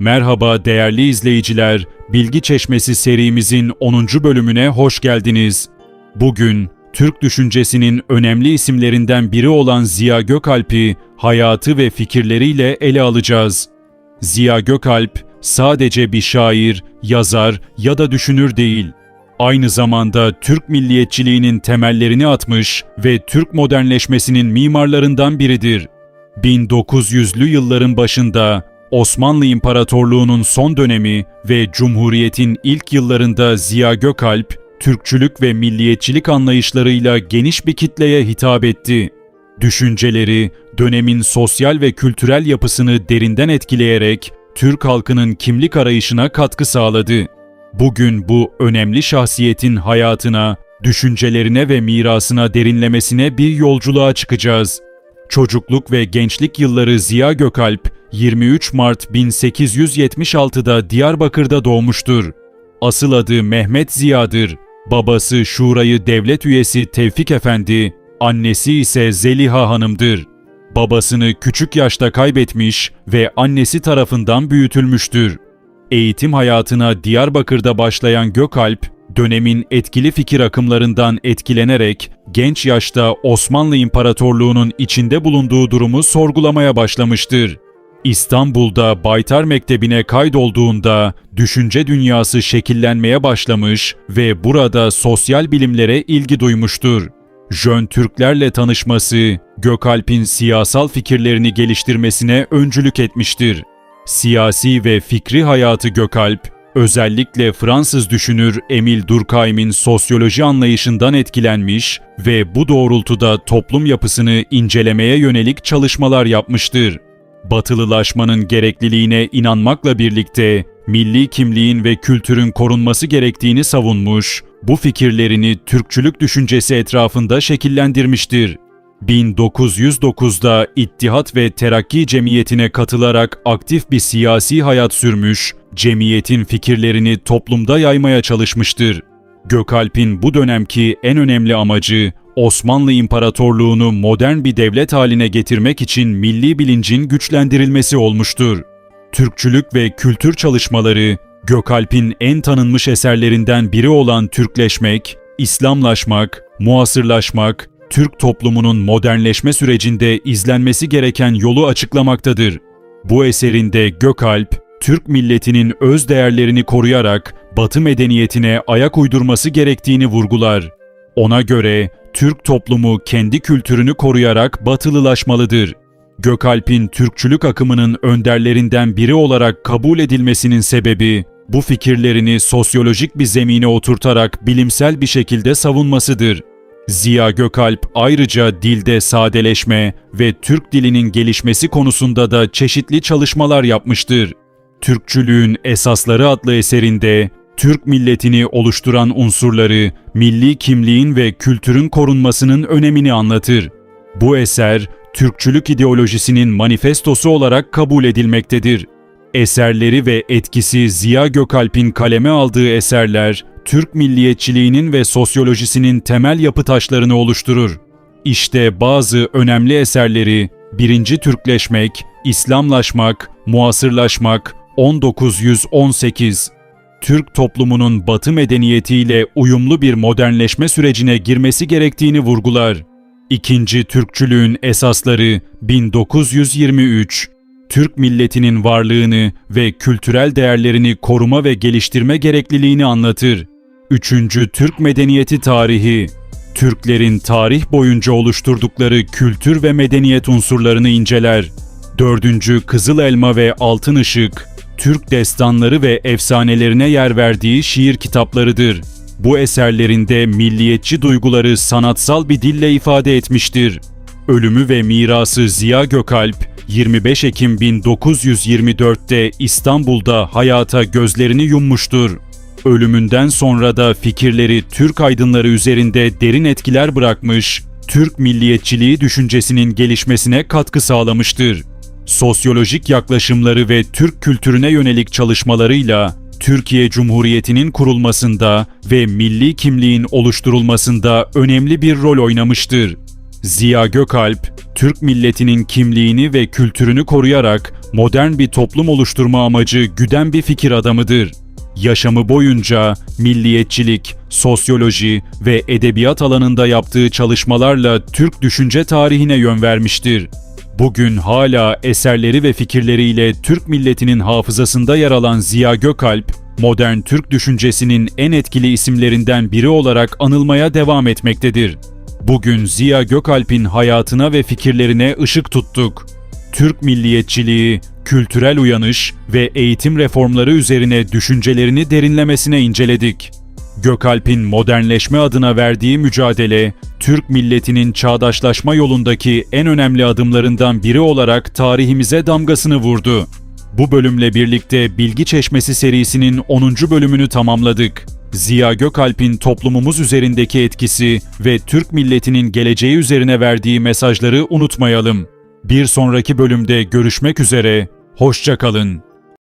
Merhaba değerli izleyiciler, Bilgi Çeşmesi serimizin 10. bölümüne hoş geldiniz. Bugün Türk düşüncesinin önemli isimlerinden biri olan Ziya Gökalp'i hayatı ve fikirleriyle ele alacağız. Ziya Gökalp sadece bir şair, yazar ya da düşünür değil. Aynı zamanda Türk milliyetçiliğinin temellerini atmış ve Türk modernleşmesinin mimarlarından biridir. 1900'lü yılların başında Osmanlı İmparatorluğu'nun son dönemi ve Cumhuriyet'in ilk yıllarında Ziya Gökalp, Türkçülük ve milliyetçilik anlayışlarıyla geniş bir kitleye hitap etti. Düşünceleri, dönemin sosyal ve kültürel yapısını derinden etkileyerek Türk halkının kimlik arayışına katkı sağladı. Bugün bu önemli şahsiyetin hayatına, düşüncelerine ve mirasına derinlemesine bir yolculuğa çıkacağız. Çocukluk ve gençlik yılları Ziya Gökalp 23 Mart 1876'da Diyarbakır'da doğmuştur. Asıl adı Mehmet Ziya'dır. Babası Şurayı Devlet Üyesi Tevfik Efendi, annesi ise Zeliha Hanım'dır. Babasını küçük yaşta kaybetmiş ve annesi tarafından büyütülmüştür. Eğitim hayatına Diyarbakır'da başlayan Gökalp, dönemin etkili fikir akımlarından etkilenerek genç yaşta Osmanlı İmparatorluğu'nun içinde bulunduğu durumu sorgulamaya başlamıştır. İstanbul'da Baytar Mektebi'ne kaydolduğunda düşünce dünyası şekillenmeye başlamış ve burada sosyal bilimlere ilgi duymuştur. Jön Türklerle tanışması, Gökalp'in siyasal fikirlerini geliştirmesine öncülük etmiştir. Siyasi ve fikri hayatı Gökalp, özellikle Fransız düşünür Emil Durkheim'in sosyoloji anlayışından etkilenmiş ve bu doğrultuda toplum yapısını incelemeye yönelik çalışmalar yapmıştır. Batılılaşmanın gerekliliğine inanmakla birlikte milli kimliğin ve kültürün korunması gerektiğini savunmuş, bu fikirlerini Türkçülük düşüncesi etrafında şekillendirmiştir. 1909'da İttihat ve Terakki Cemiyeti'ne katılarak aktif bir siyasi hayat sürmüş, cemiyetin fikirlerini toplumda yaymaya çalışmıştır. Gökalp'in bu dönemki en önemli amacı Osmanlı İmparatorluğunu modern bir devlet haline getirmek için milli bilincin güçlendirilmesi olmuştur. Türkçülük ve kültür çalışmaları Gökalp'in en tanınmış eserlerinden biri olan Türkleşmek, İslamlaşmak, muasırlaşmak, Türk toplumunun modernleşme sürecinde izlenmesi gereken yolu açıklamaktadır. Bu eserinde Gökalp, Türk milletinin öz değerlerini koruyarak Batı medeniyetine ayak uydurması gerektiğini vurgular. Ona göre Türk toplumu kendi kültürünü koruyarak batılılaşmalıdır. Gökalp'in Türkçülük akımının önderlerinden biri olarak kabul edilmesinin sebebi bu fikirlerini sosyolojik bir zemine oturtarak bilimsel bir şekilde savunmasıdır. Ziya Gökalp ayrıca dilde sadeleşme ve Türk dilinin gelişmesi konusunda da çeşitli çalışmalar yapmıştır. Türkçülüğün Esasları adlı eserinde Türk milletini oluşturan unsurları, milli kimliğin ve kültürün korunmasının önemini anlatır. Bu eser, Türkçülük ideolojisinin manifestosu olarak kabul edilmektedir. Eserleri ve etkisi Ziya Gökalp'in kaleme aldığı eserler, Türk milliyetçiliğinin ve sosyolojisinin temel yapı taşlarını oluşturur. İşte bazı önemli eserleri, birinci Türkleşmek, İslamlaşmak, Muasırlaşmak, 1918, Türk toplumunun Batı medeniyetiyle uyumlu bir modernleşme sürecine girmesi gerektiğini vurgular. İkinci Türkçülüğün esasları 1923 Türk milletinin varlığını ve kültürel değerlerini koruma ve geliştirme gerekliliğini anlatır. Üçüncü Türk medeniyeti tarihi Türklerin tarih boyunca oluşturdukları kültür ve medeniyet unsurlarını inceler. Dördüncü Kızıl Elma ve Altın Işık Türk destanları ve efsanelerine yer verdiği şiir kitaplarıdır. Bu eserlerinde milliyetçi duyguları sanatsal bir dille ifade etmiştir. Ölümü ve mirası Ziya Gökalp, 25 Ekim 1924'te İstanbul'da hayata gözlerini yummuştur. Ölümünden sonra da fikirleri Türk aydınları üzerinde derin etkiler bırakmış, Türk milliyetçiliği düşüncesinin gelişmesine katkı sağlamıştır sosyolojik yaklaşımları ve Türk kültürüne yönelik çalışmalarıyla Türkiye Cumhuriyeti'nin kurulmasında ve milli kimliğin oluşturulmasında önemli bir rol oynamıştır. Ziya Gökalp, Türk milletinin kimliğini ve kültürünü koruyarak modern bir toplum oluşturma amacı güden bir fikir adamıdır. Yaşamı boyunca milliyetçilik, sosyoloji ve edebiyat alanında yaptığı çalışmalarla Türk düşünce tarihine yön vermiştir. Bugün hala eserleri ve fikirleriyle Türk milletinin hafızasında yer alan Ziya Gökalp, modern Türk düşüncesinin en etkili isimlerinden biri olarak anılmaya devam etmektedir. Bugün Ziya Gökalp'in hayatına ve fikirlerine ışık tuttuk. Türk milliyetçiliği, kültürel uyanış ve eğitim reformları üzerine düşüncelerini derinlemesine inceledik. Gökalp'in modernleşme adına verdiği mücadele, Türk milletinin çağdaşlaşma yolundaki en önemli adımlarından biri olarak tarihimize damgasını vurdu. Bu bölümle birlikte Bilgi Çeşmesi serisinin 10. bölümünü tamamladık. Ziya Gökalp'in toplumumuz üzerindeki etkisi ve Türk milletinin geleceği üzerine verdiği mesajları unutmayalım. Bir sonraki bölümde görüşmek üzere, hoşça kalın.